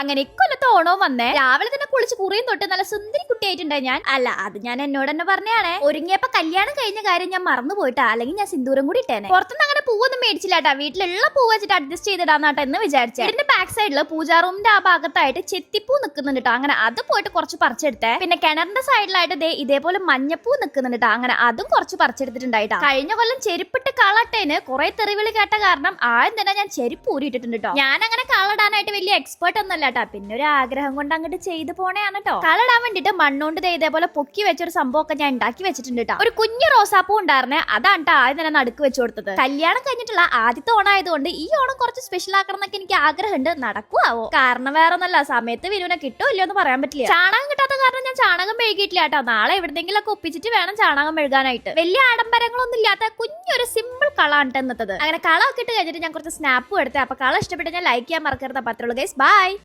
അങ്ങനെ ഇക്കൊല്ലത്തെ ഓണവും വന്നേ. രാവിലെ തന്നെ കുളിച്ച് കുറിയും തൊട്ട് നല്ല സുന്ദരി കുട്ടിയായിട്ടുണ്ടായി ഞാൻ. അല്ല അത് ഞാൻ എന്നോട് തന്നെ പറഞ്ഞാണേ. ഒരുങ്ങിയപ്പോ കല്യാണം കഴിഞ്ഞ കാര്യം ഞാൻ മറന്നു പോയിട്ടാ അല്ലെങ്കിൽ ഞാൻ സിന്ദൂരം കൂടി ഇട്ടേനെ. പുറത്തുനിന്ന് പൂവൊന്നും മേടിച്ചില്ലാട്ടാ. വീട്ടിലുള്ള പൂവ് വെച്ചിട്ട് അഡ്ജസ്റ്റ് ചെയ്തിടാന്നാട്ടോ എന്ന് വിചാരിച്ചു. ഇതിന്റെ ബാക്ക് സൈഡിൽ പൂജാ റൂമിന്റെ ആ ഭാഗത്തായിട്ട് ചെത്തിപ്പൂ നിൽക്കുന്നുണ്ട് കേട്ടോ അങ്ങനെ അത് പോയിട്ട് കുറച്ച് പറിച്ചെടുത്തേ. പിന്നെ കിണറിന്റെ സൈഡിലായിട്ട് ദേ ഇതേപോലെ മഞ്ഞപ്പൂ നിൽക്കുന്നുണ്ട് കേട്ടോ അങ്ങനെ അതും കുറച്ച് പറിച്ചെടുത്തിട്ടുണ്ടായിട്ടാ. കഴിഞ്ഞ കൊല്ലം ചെരുപ്പിട്ട് കളട്ടേന് കുറെ തെറിവിളി കേട്ട കാരണം ആദ്യം തന്നെ ഞാൻ ചെരുപ്പ് ഊരിയിട്ടിട്ടുണ്ട് കേട്ടോ ഞാൻ അങ്ങനെ കളടാനായിട്ട് വലിയ എക്സ്പേർട്ട് ഒന്നല്ല കേട്ടോ പിന്നെ ഒരു ആഗ്രഹം കൊണ്ട് അങ്ങോട്ട് ചെയ്തു പോണേയാണ് കേട്ടോ കളടാൻ വേണ്ടിട്ട് മണ്ണുകൊണ്ട് ഇതേപോലെ പൊക്കി വെച്ചൊരു സംഭവമൊക്കെ ഞാൻ ഉണ്ടാക്കി വെച്ചിട്ടുണ്ട് കേട്ടോ ഒരു കുഞ്ഞു റോസാപ്പൂ ഉണ്ടായിരുന്നേ. അതാണ് ആദ്യം തന്നെ നടുക്ക് വെച്ചു കൊടുത്തത്. കഴിഞ്ഞിട്ടുള്ള ആദ്യത്തെ ഓണായതുകൊണ്ട് ഈ ഓണം കുറച്ച് സ്പെഷ്യൽ ആക്കണം എന്നൊക്കെ എനിക്ക് ആഗ്രഹമുണ്ട്. നടക്കുവോ കാരണം വേറെ ഒന്നല്ല സമയത്ത് വിനുവിനെ കിട്ടോ ഇല്ലയോ എന്ന് പറയാൻ പറ്റില്ല. ചാണകം കിട്ടാത്ത കാരണം ഞാൻ ചാണകം മെഴുകിയിട്ടില്ല കേട്ടോ. നാളെ എവിടെന്നെങ്കിലും ഒക്കെ ഒപ്പിച്ചിട്ട് വേണം ചാണകം മെഴുകാനായിട്ട്. വലിയ ആഡംബരങ്ങളൊന്നും ഇല്ലാത്ത കുഞ്ഞൊരു സിമ്പിൾ കളാണ് ഇന്നത്തത്. അങ്ങനെ കള ഒക്കെ ഇട്ട് കഴിഞ്ഞിട്ട് ഞാൻ കുറച്ച് സ്നാപ്പും എടുത്തേ. അപ്പൊ കള ഇഷ്ടപ്പെട്ട് ഞാൻ ലൈക്ക് ചെയ്യാൻ മറക്കരുത്. പത്രമുള്ള ഗൈസ് ബൈ